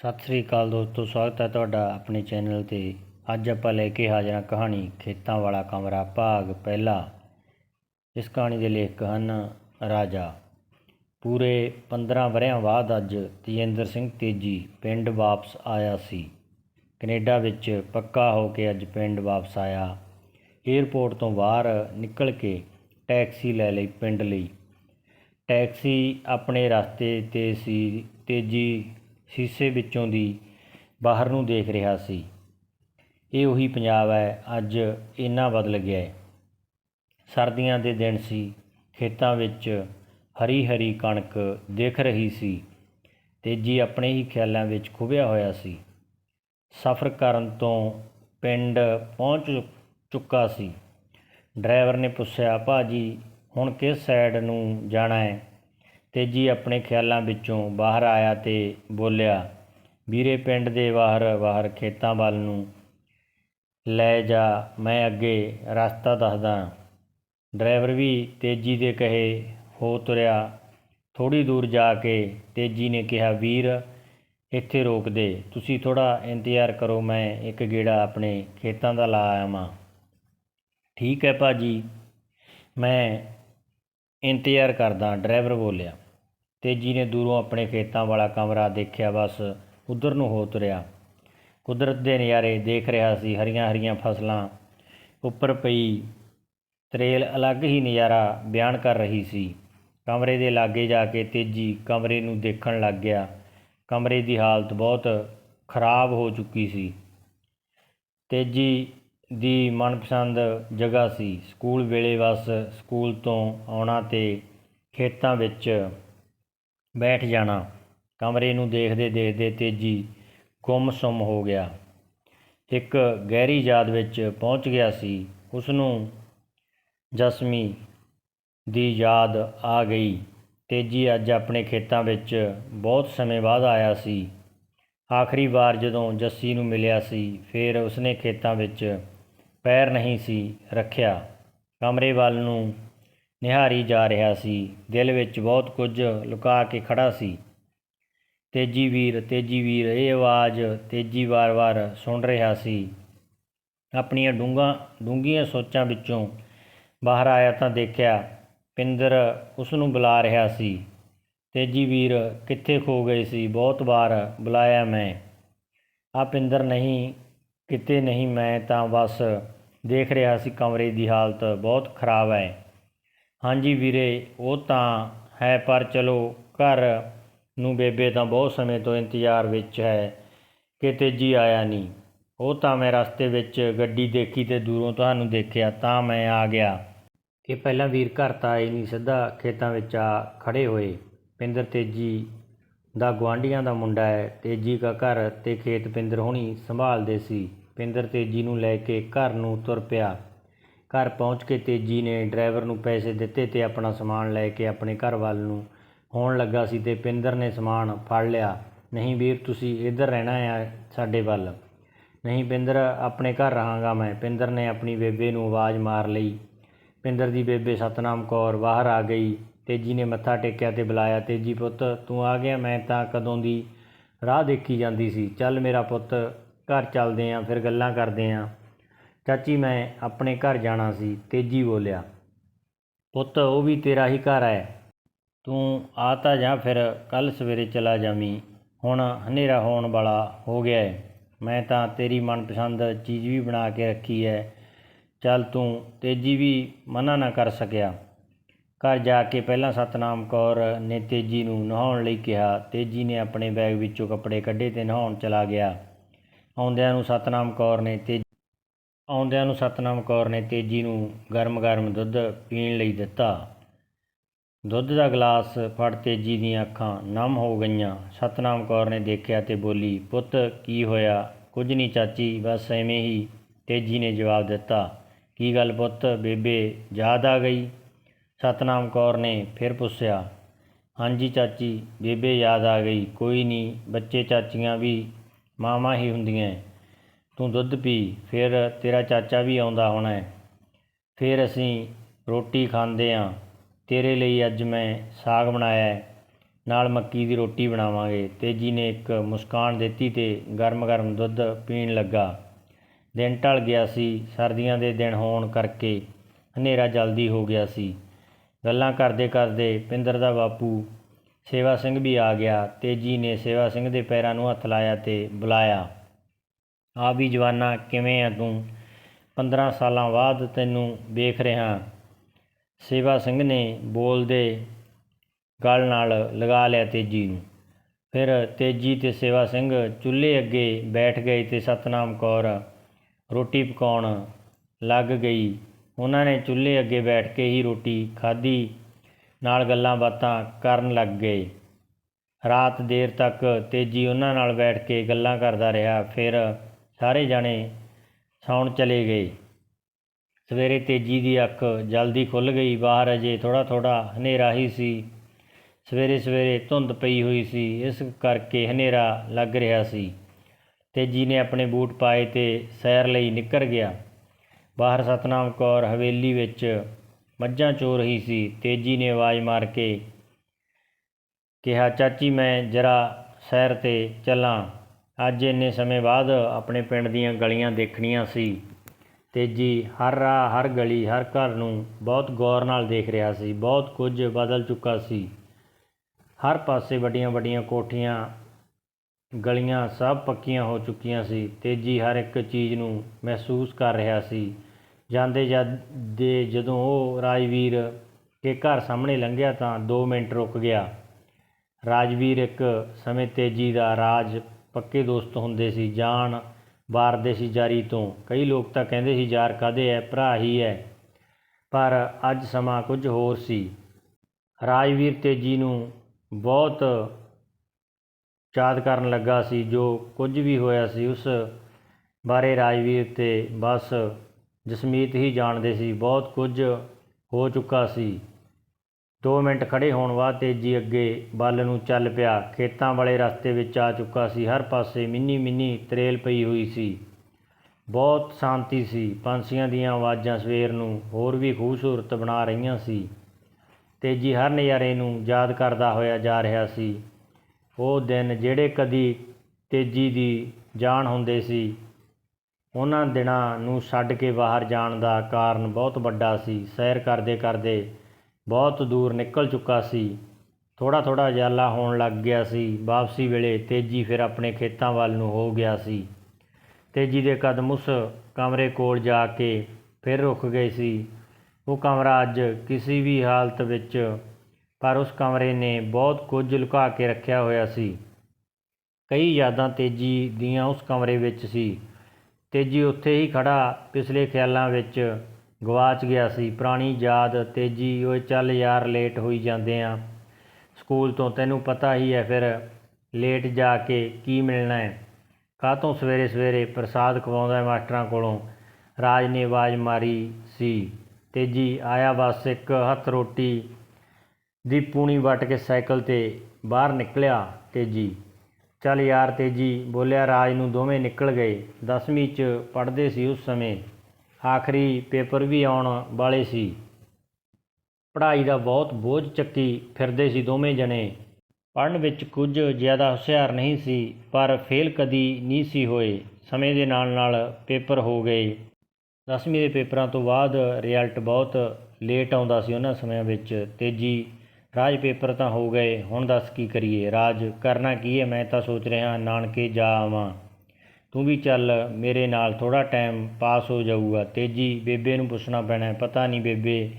ਸਤਿ ਸ੍ਰੀ ਅਕਾਲ ਦੋਸਤੋ, ਸਵਾਗਤ ਹੈ ਤੁਹਾਡਾ ਆਪਣੇ ਚੈਨਲ ਤੇ। ਅੱਜ ਆਪਾਂ ਲੈ ਕੇ ਹਾਜ਼ਰ ਹਾਂ ਕਹਾਣੀ ਖੇਤਾਂ ਵਾਲਾ ਕਮਰਾ ਭਾਗ ਪਹਿਲਾ। ਇਸ ਕਹਾਣੀ ਦੇ ਲੇਖਕ ਹਨ ਰਾਜਾ। ਪੂਰੇ 15 ਵਰ੍ਹਿਆਂ ਬਾਅਦ ਅੱਜ ਤੇਜਿੰਦਰ ਸਿੰਘ ਤੇਜੀ ਪਿੰਡ ਵਾਪਸ ਆਇਆ ਸੀ। ਕੈਨੇਡਾ ਵਿੱਚ ਪੱਕਾ ਹੋ ਕੇ ਅੱਜ ਪਿੰਡ ਵਾਪਸ ਆਇਆ। ਏਅਰਪੋਰਟ ਤੋਂ ਬਾਹਰ ਨਿਕਲ ਕੇ ਟੈਕਸੀ ਲੈ ਲਈ ਪਿੰਡ ਲਈ। ਟੈਕਸੀ ਆਪਣੇ ਰਸਤੇ ਤੇ ਸੀ। ਤੇਜੀ ਸ਼ੀਸ਼ੇ ਵਿੱਚੋਂ ਦੀ ਬਾਹਰ ਨੂੰ ਦੇਖ ਰਿਹਾ ਸੀ। ਇਹ ਉਹੀ ਪੰਜਾਬ ਹੈ, ਅੱਜ ਇੰਨਾ ਬਦਲ ਗਿਆ ਹੈ। ਸਰਦੀਆਂ ਦੇ ਦਿਨ ਸੀ, ਖੇਤਾਂ ਵਿੱਚ ਹਰੀ ਹਰੀ ਕਣਕ ਦਿਖ ਰਹੀ ਸੀ, ਤੇਜੀ ਆਪਣੇ ਹੀ ਖਿਆਲਾਂ ਵਿੱਚ ਖੁਬਿਆ ਹੋਇਆ ਸੀ। ਸਫ਼ਰ ਕਰਨ ਤੋਂ ਪਿੰਡ ਪਹੁੰਚ ਚੁੱਕਾ ਸੀ। ਡਰਾਈਵਰ ਨੇ ਪੁੱਛਿਆ ਭਾਜੀ ਹੁਣ ਕਿਸ ਸਾਈਡ ਨੂੰ ਜਾਣਾ ਹੈ? ਤੇਜੀ ਆਪਣੇ ਖਿਆਲਾਂ ਵਿੱਚੋਂ ਬਾਹਰ ਆਇਆ ਤੇ ਬੋਲਿਆ, ਵੀਰੇ ਪਿੰਡ ਦੇ ਬਾਹਰ ਬਾਹਰ ਖੇਤਾਂ ਵੱਲ ਨੂੰ ਲੈ ਜਾ, ਮੈਂ ਅੱਗੇ ਰਸਤਾ ਦੱਸਦਾ ਡਰਾਈਵਰ ਵੀ ਤੇਜੀ ਦੇ ਕਹੇ, ਹੋ ਤੁਰਿਆ ਥੋੜੀ ਦੂਰ ਜਾ ਕੇ ਤੇਜੀ ਨੇ ਕਿਹਾ, ਵੀਰ, ਇੱਥੇ ਰੋਕ ਦੇ, ਤੁਸੀਂ ਥੋੜਾ ਇੰਤਜ਼ਾਰ ਕਰੋ, ਮੈਂ ਇੱਕ ਗੇੜਾ ਆਪਣੇ ਖੇਤਾਂ ਦਾ ਲਾ ਆਵਾਂ। ਠੀਕ ਹੈ ਭਾਜੀ। ਮੈਂ ਇੰਤਜ਼ਾਰ ਕਰਦਾ ਡਰਾਈਵਰ ਬੋਲਿਆ ਤੇਜੀ ਨੇ ਦੂਰੋਂ ਆਪਣੇ ਖੇਤਾਂ ਵਾਲਾ ਕਮਰਾ ਦੇਖਿਆ, ਬਸ ਉਧਰ ਨੂੰ ਹੋ ਤੁਰਿਆ। ਕੁਦਰਤ ਦੇ ਨਜ਼ਾਰੇ ਦੇਖ ਰਿਹਾ ਸੀ ਹਰੀਆਂ ਹਰੀਆਂ ਫਸਲਾਂ ਉੱਪਰ ਪਈ ਤਰੇਲ ਅਲੱਗ ਹੀ ਨਜ਼ਾਰਾ ਬਿਆਨ ਕਰ ਰਹੀ ਸੀ। ਕਮਰੇ ਦੇ ਲਾਗੇ ਜਾ ਕੇ ਤੇਜੀ ਕਮਰੇ ਨੂੰ ਦੇਖਣ ਲੱਗ ਗਿਆ। ਕਮਰੇ ਦੀ ਹਾਲਤ ਬਹੁਤ ਖਰਾਬ ਹੋ ਚੁੱਕੀ ਸੀ। ਤੇਜੀ ਦੀ ਮਨਪਸੰਦ ਜਗ੍ਹਾ ਸੀ। ਸਕੂਲ ਵੇਲੇ ਬਸ ਸਕੂਲ ਤੋਂ ਆਉਣਾ ਤੇ ਖੇਤਾਂ ਵਿੱਚ ਬੈਠ ਜਾਣਾ। ਕਮਰੇ ਨੂੰ ਦੇਖਦੇ ਦੇਖਦੇ ਤੇਜੀ ਗੁੰਮ-ਸੁੰਮ ਹੋ ਗਿਆ। ਇੱਕ ਗਹਿਰੀ ਯਾਦ ਵਿੱਚ ਪਹੁੰਚ ਗਿਆ ਸੀ। ਉਸ ਨੂੰ ਜਸਮੀ ਦੀ ਯਾਦ ਆ ਗਈ। ਤੇਜੀ ਅੱਜ ਆਪਣੇ ਖੇਤਾਂ ਵਿੱਚ ਬਹੁਤ ਸਮੇਂ ਬਾਅਦ ਆਇਆ ਸੀ। ਆਖਰੀ ਵਾਰ ਜਦੋਂ ਜੱਸੀ ਨੂੰ ਮਿਲਿਆ ਸੀ, ਫਿਰ ਉਸਨੇ ਖੇਤਾਂ ਵਿੱਚ ਪੈਰ ਨਹੀਂ ਸੀ ਰੱਖਿਆ। ਕਮਰੇ ਵੱਲ ਨੂੰ ਨਿਹਾਰੀ ਜਾ ਰਿਹਾ ਸੀ। ਦਿਲ ਵਿੱਚ ਬਹੁਤ ਕੁਝ ਲੁਕਾ ਕੇ ਖੜਾ ਸੀ। ਤੇਜੀ ਵੀਰ ਤੇਜੀ ਵੀਰ, ਇਹ ਆਵਾਜ਼ ਤੇਜੀ ਵਾਰ-ਵਾਰ ਸੁਣ ਰਿਹਾ ਸੀ। ਆਪਣੀਆਂ ਡੂੰਘਾਂ, ਡੂੰਘੀਆਂ ਸੋਚਾਂ ਵਿੱਚੋਂ ਬਾਹਰ ਆਇਆ ਤਾਂ ਦੇਖਿਆ ਪਿੰਦਰ ਉਸ ਨੂੰ ਬੁਲਾ ਰਿਹਾ ਸੀ। ਤੇਜੀ ਵੀਰ, ਕਿੱਥੇ ਖੋ ਗਏ ਸੀ? ਬਹੁਤ ਵਾਰ ਬੁਲਾਇਆ ਮੈਂ। ਆ ਪਿੰਦਰ ਨਹੀਂ ਕਿਤੇ ਨਹੀਂ ਮੈਂ ਤਾਂ ਬਸ ਦੇਖ ਰਿਹਾ ਸੀ ਕਮਰੇ ਦੀ ਹਾਲਤ ਬਹੁਤ ਖਰਾਬ ਹੈ। ਹਾਂਜੀ ਵੀਰੇ, ਉਹ ਤਾਂ ਹੈ ਪਰ ਚਲੋ ਘਰ ਨੂੰ ਬੇਬੇ ਤਾਂ ਬਹੁਤ ਸਮੇਂ ਤੋਂ ਇੰਤਜ਼ਾਰ ਵਿੱਚ ਹੈ, ਕਿ ਤੇਜੀ ਆਇਆ ਨਹੀਂ। ਉਹ ਤਾਂ ਮੈਂ ਰਸਤੇ ਵਿੱਚ ਗੱਡੀ ਦੇਖੀ ਤੇ ਦੂਰੋਂ ਤੁਹਾਨੂੰ ਦੇਖਿਆ, ਤਾਂ ਮੈਂ ਆ ਗਿਆ। ਕਿ ਪਹਿਲਾਂ ਵੀਰ ਘਰ ਤਾਂ ਆਏ ਨਹੀਂ, ਸਿੱਧਾ ਖੇਤਾਂ ਵਿੱਚ ਆ ਖੜੇ ਹੋਏ। ਪਿੰਦਰ ਤੇਜੀ ਦਾ ਗੁਆਂਢੀਆਂ ਦਾ ਮੁੰਡਾ ਹੈ, ਤੇਜੀ ਦਾ ਘਰ ਤੇ ਖੇਤ ਪਿੰਦਰ ਹੋਣੀ ਸੰਭਾਲਦੇ ਸੀ। ਪਿੰਦਰ ਤੇਜੀ ਨੂੰ ਲੈ ਕੇ ਘਰ ਨੂੰ ਤੁਰ ਪਿਆ। ਘਰ ਪਹੁੰਚ ਕੇ ਤੇਜੀ ਨੇ ਡਰਾਈਵਰ ਨੂੰ ਪੈਸੇ ਦਿੱਤੇ ਤੇ ਆਪਣਾ ਸਮਾਨ ਲੈ ਕੇ ਆਪਣੇ ਘਰ ਵੱਲ ਨੂੰ ਹੋਣ ਲੱਗਾ ਸੀ ਤੇ ਪਿੰਦਰ ਨੇ ਸਮਾਨ ਫੜ ਲਿਆ। ਨਹੀਂ ਵੀਰ, ਤੁਸੀਂ ਇੱਧਰ ਰਹਿਣਾ ਆ ਸਾਡੇ ਵੱਲ। ਨਹੀਂ ਪਿੰਦਰ, ਆਪਣੇ ਘਰ ਰਹਾਂਗਾ ਮੈਂ। ਪਿੰਦਰ ਨੇ ਆਪਣੀ ਬੇਬੇ ਨੂੰ ਆਵਾਜ਼ ਮਾਰ ਲਈ। ਪਿੰਦਰ ਦੀ ਬੇਬੇ ਸਤਨਾਮ ਕੌਰ ਬਾਹਰ ਆ ਗਈ। ਤੇਜੀ ਨੇ ਮੱਥਾ ਟੇਕਿਆ ਤੇ ਬੁਲਾਇਆ, ਤੇਜੀ ਪੁੱਤ, ਤੂੰ ਆ ਗਿਆ? ਮੈਂ ਤਾਂ ਕਦੋਂ ਦੀ ਰਾਹ ਦੇਖੀ ਜਾਂਦੀ ਸੀ। ਚੱਲ ਮੇਰਾ ਪੁੱਤ ਘਰ ਚੱਲਦੇ ਆਂ, ਫਿਰ ਗੱਲਾਂ ਕਰਦੇ ਆਂ। ਚਾਚੀ, ਮੈਂ ਆਪਣੇ ਘਰ ਜਾਣਾ ਸੀ, ਤੇਜੀ ਬੋਲਿਆ। ਪੁੱਤ, ਉਹ ਵੀ ਤੇਰਾ ਹੀ ਘਰ ਹੈ। ਤੂੰ ਆ ਤਾਂ ਜਾ, ਫਿਰ ਕੱਲ ਸਵੇਰੇ ਚਲਾ ਜਾਵੀਂ। ਹੁਣ ਹਨੇਰਾ ਹੋਣ ਵਾਲਾ ਹੋ ਗਿਆ ਹੈ ਮੈਂ ਤਾਂ ਤੇਰੀ ਮਨਪਸੰਦ ਚੀਜ਼ ਵੀ ਬਣਾ ਕੇ ਰੱਖੀ ਹੈ। ਚੱਲ ਤੂੰ ਤੇਜੀ ਵੀ ਮਨਾ ਨਾ ਕਰ ਸਕਿਆ। ਘਰ ਜਾ ਕੇ ਪਹਿਲਾਂ ਸਤਨਾਮ ਕੌਰ ਨੇ ਤੇਜੀ ਨੂੰ ਨਹਾਉਣ ਲਈ ਕਿਹਾ। ਤੇਜੀ ਨੇ ਆਪਣੇ ਬੈਗ ਵਿੱਚੋਂ ਕੱਪੜੇ ਕੱਢੇ ਤੇ ਨਹਾਉਣ ਚਲਾ ਗਿਆ। ਆਉਂਦਿਆਂ ਨੂੰ ਸਤਨਾਮ ਕੌਰ ਨੇ ਤੇ ਆਉਂਦਿਆਂ ਨੂੰ ਸਤਨਾਮ ਕੌਰ ਨੇ ਤੇਜੀ ਨੂੰ ਗਰਮ-ਗਰਮ ਦੁੱਧ ਪੀਣ ਲਈ ਦਿੱਤਾ। ਦੁੱਧ ਦਾ ਗਲਾਸ ਫੜ ਤੇਜੀ ਦੀਆਂ ਅੱਖਾਂ ਨਮ ਹੋ ਗਈਆਂ। ਸਤਨਾਮ ਕੌਰ ਨੇ ਦੇਖਿਆ ਤੇ ਬੋਲੀ, ਪੁੱਤ, ਕੀ ਹੋਇਆ? ਕੁਝ ਨਹੀਂ ਚਾਚੀ, ਬਸ ਐਵੇਂ ਹੀ ਤੇਜੀ ਨੇ ਜਵਾਬ ਦਿੱਤਾ, ਕੀ ਗੱਲ ਪੁੱਤ, ਬੇਬੇ, ਯਾਦ ਆ ਗਈ ਸਤਨਾਮ ਕੌਰ ਨੇ ਫਿਰ ਪੁੱਛਿਆ, ਹਾਂਜੀ ਚਾਚੀ, ਬੇਬੇ ਯਾਦ ਆ ਗਈ। ਕੋਈ ਨਹੀਂ, ਬੱਚੇ ਚਾਚੀਆਂ ਵੀ ਮਾਵਾਂ ਹੀ ਹੁੰਦੀਆਂ ਤੂੰ ਦੁੱਧ ਪੀ, ਫਿਰ ਤੇਰਾ ਚਾਚਾ ਵੀ ਆਉਂਦਾ ਹੋਣਾ ਫਿਰ ਅਸੀਂ ਰੋਟੀ ਖਾਂਦੇ ਆਂ। ਤੇਰੇ ਲਈ ਅੱਜ ਮੈਂ ਸਾਗ ਬਣਾਇਆ ਨਾਲ ਮੱਕੀ ਦੀ ਰੋਟੀ ਬਣਾਵਾਂਗੇ। ਤੇਜੀ ਨੇ ਇੱਕ ਮੁਸਕਾਨ ਦਿੱਤੀ ਤੇ ਗਰਮ-ਗਰਮ ਦੁੱਧ ਪੀਣ ਲੱਗਾ। ਦਿਨ ਢਲ ਗਿਆ ਸੀ। ਸਰਦੀਆਂ ਦੇ ਦਿਨ ਹੋਣ ਕਰਕੇ ਹਨੇਰਾ ਜਲਦੀ ਹੋ ਗਿਆ ਸੀ। ਗੱਲਾਂ ਕਰਦੇ ਕਰਦੇ ਪਿੰਦਰ ਦਾ ਬਾਪੂ ਸੇਵਾ ਸਿੰਘ ਵੀ ਆ ਗਿਆ ਤੇਜੀ ਨੇ ਸੇਵਾ ਸਿੰਘ ਦੇ ਪੈਰਾਂ ਨੂੰ ਹੱਥ ਲਾਇਆ ਤੇ ਬੁਲਾਇਆ। ਆ ਵੀ ਜਵਾਨਾ, ਕਿਵੇਂ ਆ ਤੂੰ? 15 ਸਾਲਾਂ ਬਾਅਦ ਤੈਨੂੰ ਵੇਖ ਰਿਹਾ ਸੇਵਾ ਸਿੰਘ ਨੇ ਬੋਲਦੇ ਗਲ ਨਾਲ ਲਗਾ ਲਿਆ ਤੇਜੀ ਨੂੰ। ਫਿਰ ਤੇਜੀ ਤੇ ਸੇਵਾ ਸਿੰਘ ਚੁੱਲ੍ਹੇ ਅੱਗੇ ਬੈਠ ਗਏ ਤੇ ਸਤਨਾਮ ਕੌਰ ਰੋਟੀ ਪਕਾਉਣ ਲੱਗ ਗਈ। ਉਹਨਾਂ ਨੇ ਚੁੱਲ੍ਹੇ ਅੱਗੇ ਬੈਠ ਕੇ ਹੀ ਰੋਟੀ ਖਾਧੀ। ਨਾਲ ਗੱਲਾਂ ਬਾਤਾਂ ਕਰਨ ਲੱਗ ਗਏ। ਰਾਤ ਦੇਰ ਤੱਕ ਤੇਜੀ ਉਹਨਾਂ ਨਾਲ ਬੈਠ ਕੇ ਗੱਲਾਂ ਕਰਦਾ ਰਿਹਾ, ਫਿਰ ਸਾਰੇ ਜਾਣੇ ਸੌਣ ਚਲੇ ਗਏ। ਸਵੇਰੇ ਤੇਜੀ ਦੀ ਅੱਖ ਜਲਦੀ ਖੁੱਲ ਗਈ, ਬਾਹਰ ਅਜੇ ਥੋੜਾ ਥੋੜਾ ਹਨੇਰਾ ਹੀ ਸੀ। ਸਵੇਰੇ ਸਵੇਰੇ ਧੁੰਦ ਪਈ ਹੋਈ ਸੀ, ਇਸ ਕਰਕੇ ਹਨੇਰਾ ਲੱਗ ਰਿਹਾ ਸੀ। ਤੇਜੀ ਨੇ ਆਪਣੇ ਬੂਟ ਪਾਏ ਤੇ ਸੈਰ ਲਈ ਨਿਕਲ ਗਿਆ। ਬਾਹਰ ਸਤਨਾਮ ਕੌਰ ਹਵੇਲੀ ਵਿੱਚ ਮੱਝਾਂ ਚੋ ਰਹੀ ਸੀ। ਤੇਜੀ ਨੇ ਆਵਾਜ਼ ਮਾਰ ਕੇ ਕਿਹਾ, ਚਾਚੀ, ਮੈਂ ਜਰਾ ਸੈਰ ਤੇ ਚੱਲਾਂ। ਅੱਜ ਇੰਨੇ ਸਮੇਂ ਬਾਅਦ ਆਪਣੇ ਪਿੰਡ ਦੀਆਂ ਗਲੀਆਂ ਦੇਖਣੀਆਂ ਸੀ। ਤੇਜੀ ਹਰ ਰਾਹ, ਹਰ ਗਲੀ, ਹਰ ਘਰ ਨੂੰ ਬਹੁਤ ਗੌਰ ਨਾਲ ਦੇਖ ਰਿਹਾ ਸੀ। ਬਹੁਤ ਕੁਝ ਬਦਲ ਚੁੱਕਾ ਸੀ। ਹਰ ਪਾਸੇ ਵੱਡੀਆਂ ਵੱਡੀਆਂ ਕੋਠੀਆਂ, ਗਲੀਆਂ ਸਭ ਪੱਕੀਆਂ ਹੋ ਚੁੱਕੀਆਂ ਸੀ। ਤੇਜੀ ਹਰ ਇੱਕ ਚੀਜ਼ ਨੂੰ ਮਹਿਸੂਸ ਕਰ ਰਿਹਾ ਸੀ। ਜਾਂਦੇ ਜਦ ਦੇ ਜਦੋਂ ਉਹ ਰਾਜਵੀਰ ਕੇ ਘਰ ਸਾਹਮਣੇ ਲੰਘਿਆ ਤਾਂ 2 ਮਿੰਟ ਰੁਕ ਗਿਆ। ਰਾਜਵੀਰ ਇੱਕ ਸਮੇਂ ਤੇਜੀ ਦਾ ਰਾਜ ਪੱਕੇ ਦੋਸਤ ਹੁੰਦੇ ਸੀ ਜਾਨ ਵਾਰਦੇ ਸੀ ਜਾਰੀ ਤੋਂ। ਕਈ ਲੋਕ ਤਾਂ ਕਹਿੰਦੇ ਸੀ, ਯਾਰ ਕਾਦੇ ਹੈ ਭਰਾ ਹੀ ਹੈ ਪਰ ਅੱਜ ਸਮਾਂ ਕੁਝ ਹੋਰ ਸੀ। ਰਾਜਵੀਰ ਤੇਜੀ ਨੂੰ ਬਹੁਤ ਯਾਦ ਕਰਨ ਲੱਗਾ ਸੀ, ਜੋ ਕੁਝ ਵੀ ਹੋਇਆ ਸੀ ਉਸ ਬਾਰੇ ਰਾਜਵੀਰ ਤੇ ਬਸ ਜਸਮੀਤ ਹੀ ਜਾਣਦੇ ਸੀ, ਬਹੁਤ ਕੁਝ ਹੋ ਚੁੱਕਾ ਸੀ। 2 ਮਿੰਟ ਖੜੇ ਹੋਣ ਬਾਅਦ ਤੇਜੀ ਅੱਗੇ ਵੱਲ ਨੂੰ ਚੱਲ ਪਿਆ। ਖੇਤਾਂ ਵਾਲੇ ਰਸਤੇ ਵਿੱਚ ਆ ਚੁੱਕਾ ਸੀ। ਹਰ ਪਾਸੇ ਮਿੰਨੀ ਮਿੰਨੀ ਤਰੇਲ ਪਈ ਹੋਈ ਸੀ। ਬਹੁਤ ਸ਼ਾਂਤੀ ਸੀ। ਪੰਛੀਆਂ ਦੀਆਂ ਆਵਾਜ਼ਾਂ ਸਵੇਰ ਨੂੰ ਹੋਰ ਵੀ ਖੂਬਸੂਰਤ ਬਣਾ ਰਹੀਆਂ ਸੀ। ਤੇਜੀ ਹਰ ਨਜ਼ਾਰੇ ਨੂੰ ਯਾਦ ਕਰਦਾ ਹੋਇਆ ਜਾ ਰਿਹਾ ਸੀ। ਉਹ ਦਿਨ ਜਿਹੜੇ ਕਦੀ ਤੇਜੀ ਦੀ ਜਾਨ ਹੁੰਦੇ ਸੀ ਉਹਨਾਂ ਦਿਨਾਂ ਨੂੰ ਛੱਡ ਕੇ ਬਾਹਰ ਜਾਣ ਦਾ ਕਾਰਨ ਬਹੁਤ ਵੱਡਾ ਸੀ। ਸੈਰ ਕਰਦੇ ਕਰਦੇ ਬਹੁਤ ਦੂਰ ਨਿਕਲ ਚੁੱਕਾ ਸੀ। ਥੋੜ੍ਹਾ ਥੋੜ੍ਹਾ ਉਜਾਲਾ ਹੋਣ ਲੱਗ ਗਿਆ ਸੀ। ਵਾਪਸੀ ਵੇਲੇ ਤੇਜੀ ਫਿਰ ਆਪਣੇ ਖੇਤਾਂ ਵੱਲ ਨੂੰ ਹੋ ਗਿਆ ਸੀ। ਤੇਜੀ ਦੇ ਕਦਮ ਉਸ ਕਮਰੇ ਕੋਲ ਜਾ ਕੇ ਫਿਰ ਰੁਕ ਗਏ ਸੀ। ਉਹ ਕਮਰਾ ਅੱਜ ਕਿਸੇ ਵੀ ਹਾਲਤ ਵਿੱਚ, ਪਰ ਉਸ ਕਮਰੇ ਨੇ ਬਹੁਤ ਕੁਝ ਲੁਕਾ ਕੇ ਰੱਖਿਆ ਹੋਇਆ ਸੀ। ਕਈ ਯਾਦਾਂ ਤੇਜੀ ਦੀਆਂ ਉਸ ਕਮਰੇ ਵਿੱਚ ਸੀ। ਤੇਜੀ ਉੱਥੇ ਹੀ ਖੜਾ ਪਿਛਲੇ ਖਿਆਲਾਂ ਵਿੱਚ ਗਵਾਚ ਗਿਆ ਸੀ। ਪੁਰਾਣੀ ਯਾਦ ਤੇਜੀ ਓਏ ਚੱਲ ਯਾਰ, ਲੇਟ ਹੋਈ ਜਾਂਦੇ ਆ। ਸਕੂਲ ਤੋਂ ਤੈਨੂੰ ਪਤਾ ਹੀ ਹੈ ਫਿਰ, ਲੇਟ ਜਾ ਕੇ ਕੀ ਮਿਲਣਾ ਹੈ ਕਾਹਤੋਂ ਸਵੇਰੇ ਸਵੇਰੇ ਪ੍ਰਸਾਦ ਖਵਾਉਂਦਾ ਮਾਸਟਰਾਂ ਕੋਲੋਂ? ਰਾਜ ਨੇ ਆਵਾਜ਼ ਮਾਰੀ ਸੀ। ਤੇਜੀ ਆਇਆ ਬਸ, ਇੱਕ ਹੱਥ ਰੋਟੀ ਦੀ ਪੂਣੀ ਵੱਟ ਕੇ ਸਾਈਕਲ ਤੇ ਬਾਹਰ ਨਿਕਲਿਆ ਤੇਜੀ ਚੱਲ ਯਾਰ ਤੇਜੀ, ਬੋਲਿਆ ਰਾਜ ਨੂੰ ਦੋਵੇਂ ਨਿਕਲ ਗਏ। 10ਵੀਂ 'ਚ ਪੜ੍ਹਦੇ ਸੀ ਉਸ ਸਮੇਂ। ਆਖਰੀ ਪੇਪਰ ਵੀ ਆਉਣ ਵਾਲੇ ਸੀ। ਪੜ੍ਹਾਈ ਦਾ ਬਹੁਤ ਬੋਝ ਚੱਕੀ ਫਿਰਦੇ ਸੀ ਦੋਵੇਂ ਜਣੇ। ਪੜ੍ਹਨ ਵਿੱਚ ਕੁਝ ਜ਼ਿਆਦਾ ਹੁਸ਼ਿਆਰ ਨਹੀਂ ਸੀ, ਪਰ ਫੇਲ ਕਦੀ ਨਹੀਂ ਸੀ ਹੋਏ। ਸਮੇਂ ਦੇ ਨਾਲ ਨਾਲ ਪੇਪਰ ਹੋ ਗਏ। 10ਵੀਂ ਦੇ ਪੇਪਰਾਂ ਤੋਂ ਬਾਅਦ ਰਿਜ਼ਲਟ ਬਹੁਤ ਲੇਟ ਆਉਂਦਾ ਸੀ ਉਹਨਾਂ ਸਮਿਆਂ ਵਿੱਚ। ਤੇਜੀ ਰਾਜ ਪੇਪਰ ਤਾਂ ਹੋ ਗਏ, ਹੁਣ ਦੱਸ ਕੀ ਕਰੀਏ? ਰਾਜ ਕਰਨਾ ਕੀ ਹੈ? ਮੈਂ ਤਾਂ ਸੋਚ ਰਿਹਾ, ਨਾਨਕੇ ਜਾ ਆਵਾਂ। ਤੂੰ ਵੀ ਚੱਲ, ਮੇਰੇ ਨਾਲ ਥੋੜਾ ਟਾਈਮ ਪਾਸ ਹੋ ਜਾਊਗਾ। ਤੇਜੀ, ਬੇਬੇ ਨੂੰ ਪੁੱਛਣਾ ਪੈਣਾ ਪਤਾ ਨਹੀਂ ਬੇਬੇ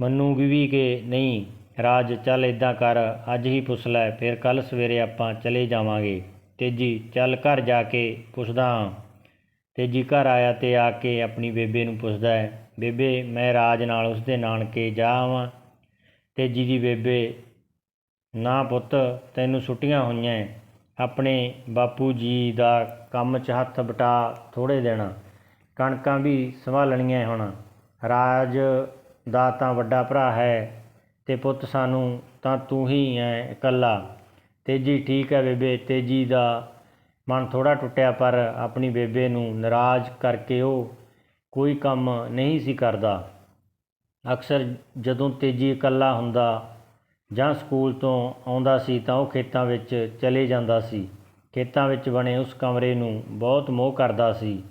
ਮੰਨੂਗੀ ਵੀ ਕਿ ਨਹੀਂ। ਰਾਜ, ਚੱਲ ਇਦਾਂ ਕਰ, ਅੱਜ ਹੀ ਪੁੱਛ ਲੈ, ਫਿਰ ਕੱਲ ਸਵੇਰੇ ਆਪਾਂ ਚਲੇ ਜਾਵਾਂਗੇ। ਤੇਜੀ, ਚੱਲ ਘਰ ਜਾ ਕੇ ਪੁੱਛਦਾ ਹਾਂ। ਤੇਜੀ ਘਰ ਆਇਆ ਤੇ ਆ ਕੇ ਆਪਣੀ ਬੇਬੇ ਨੂੰ ਪੁੱਛਦਾ ਹੈ, ਬੇਬੇ, ਮੈਂ ਰਾਜ ਨਾਲ ਉਸਦੇ ਨਾਨਕੇ ਜਾ ਆਵਾਂ। ਤੇਜੀ ਦੀ ਬੇਬੇ, ਨਾ ਪੁੱਤ, ਤੈਨੂੰ ਛੁੱਟੀਆਂ ਹੋਈਆਂ ਹੈ। ਆਪਣੇ ਬਾਪੂ ਜੀ ਦਾ ਕੰਮ 'ਚ ਹੱਥ ਬਟਾ ਥੋੜੇ ਦੇਣਾ। ਕਣਕਾਂ ਵੀ ਸੰਭਾਲਣੀਆਂ ਹੁਣ। ਰਾਜ ਦਾ ਤਾਂ ਵੱਡਾ ਭਰਾ ਹੈ ਤੇ ਪੁੱਤ ਸਾਨੂੰ ਤਾਂ ਤੂੰ ਹੀ ਹੈ ਇਕੱਲਾ। ਤੇਜੀ ਠੀਕ ਹੈ ਬੇਬੇ, ਤੇਜੀ ਦਾ ਮਨ ਥੋੜਾ ਟੁੱਟਿਆ, ਪਰ ਆਪਣੀ ਬੇਬੇ ਨੂੰ ਨਾਰਾਜ਼ ਕਰਕੇ ਉਹ ਕੋਈ ਕੰਮ ਨਹੀਂ ਸੀ ਕਰਦਾ। ਅਕਸਰ ਜਦੋਂ ਤੇਜੀ ਇਕੱਲਾ ਹੁੰਦਾ ਜਾਂ ਸਕੂਲ ਤੋਂ ਆਉਂਦਾ ਸੀ ਤਾਂ ਉਹ ਖੇਤਾਂ ਵਿੱਚ ਚਲੇ ਜਾਂਦਾ ਸੀ। ਖੇਤਾਂ ਵਿੱਚ ਬਣੇ ਉਸ ਕਮਰੇ ਨੂੰ ਬਹੁਤ ਮੋਹ ਕਰਦਾ ਸੀ।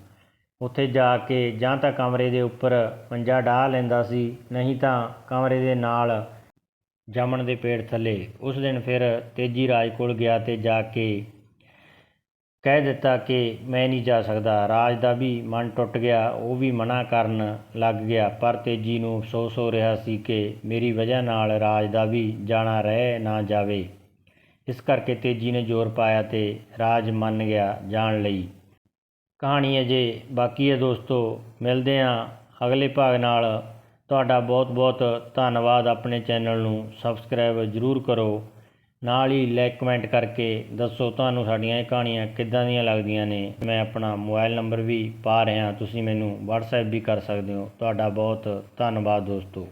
ਉੱਥੇ ਜਾ ਕੇ ਜਾਂ ਤਾਂ ਕਮਰੇ ਦੇ ਉੱਪਰ ਮੰਜਾ ਡਾਹ ਲੈਂਦਾ ਸੀ, ਨਹੀਂ ਤਾਂ ਕਮਰੇ ਦੇ ਨਾਲ ਜਾਮਣ ਦੇ ਪੇੜ ਥੱਲੇ। ਉਸ ਦਿਨ ਫਿਰ ਤੇਜੀ ਰਾਜ ਕੋਲ ਗਿਆ ਤੇ ਜਾ ਕੇ ਕਹਿ ਦਿੱਤਾ ਕਿ ਮੈਂ ਨਹੀਂ ਜਾ ਸਕਦਾ। ਰਾਜ ਦਾ ਵੀ ਮਨ ਟੁੱਟ ਗਿਆ, ਉਹ ਵੀ ਮਨਾ ਕਰਨ ਲੱਗ ਗਿਆ। ਪਰ ਤੇਜੀ ਨੂੰ ਅਫਸੋਸ ਹੋ ਰਿਹਾ ਸੀ ਕਿ ਮੇਰੀ ਵਜ੍ਹਾ ਨਾਲ ਰਾਜ ਦਾ ਵੀ ਜਾਣਾ ਰਹਿ ਨਾ ਜਾਵੇ। ਇਸ ਕਰਕੇ ਤੇਜੀ ਨੇ ਜ਼ੋਰ ਪਾਇਆ ਤੇ ਰਾਜ ਮੰਨ ਗਿਆ ਜਾਣ ਲਈ। ਕਹਾਣੀ ਅਜੇ ਬਾਕੀ ਹੈ ਦੋਸਤੋ, ਮਿਲਦੇ ਹਾਂ ਅਗਲੇ ਭਾਗ ਨਾਲ। ਤੁਹਾਡਾ ਬਹੁਤ ਬਹੁਤ ਧੰਨਵਾਦ। ਆਪਣੇ ਚੈਨਲ ਨੂੰ ਸਬਸਕ੍ਰਾਈਬ ਜ਼ਰੂਰ ਕਰੋ। ਨਾਲ ਹੀ ਲਾਈਕ ਕਮੈਂਟ ਕਰਕੇ ਦੱਸੋ ਤੁਹਾਨੂੰ ਸਾਡੀਆਂ ਇਹ ਕਹਾਣੀਆਂ ਕਿੱਦਾਂ ਦੀਆਂ ਲੱਗਦੀਆਂ ਨੇ। ਮੈਂ ਆਪਣਾ ਮੋਬਾਈਲ ਨੰਬਰ ਵੀ ਪਾ ਰਿਹਾ। ਤੁਸੀਂ ਮੈਨੂੰ WhatsApp ਵੀ ਕਰ ਸਕਦੇ ਹੋ। ਤੁਹਾਡਾ ਬਹੁਤ ਧੰਨਵਾਦ ਦੋਸਤੋ।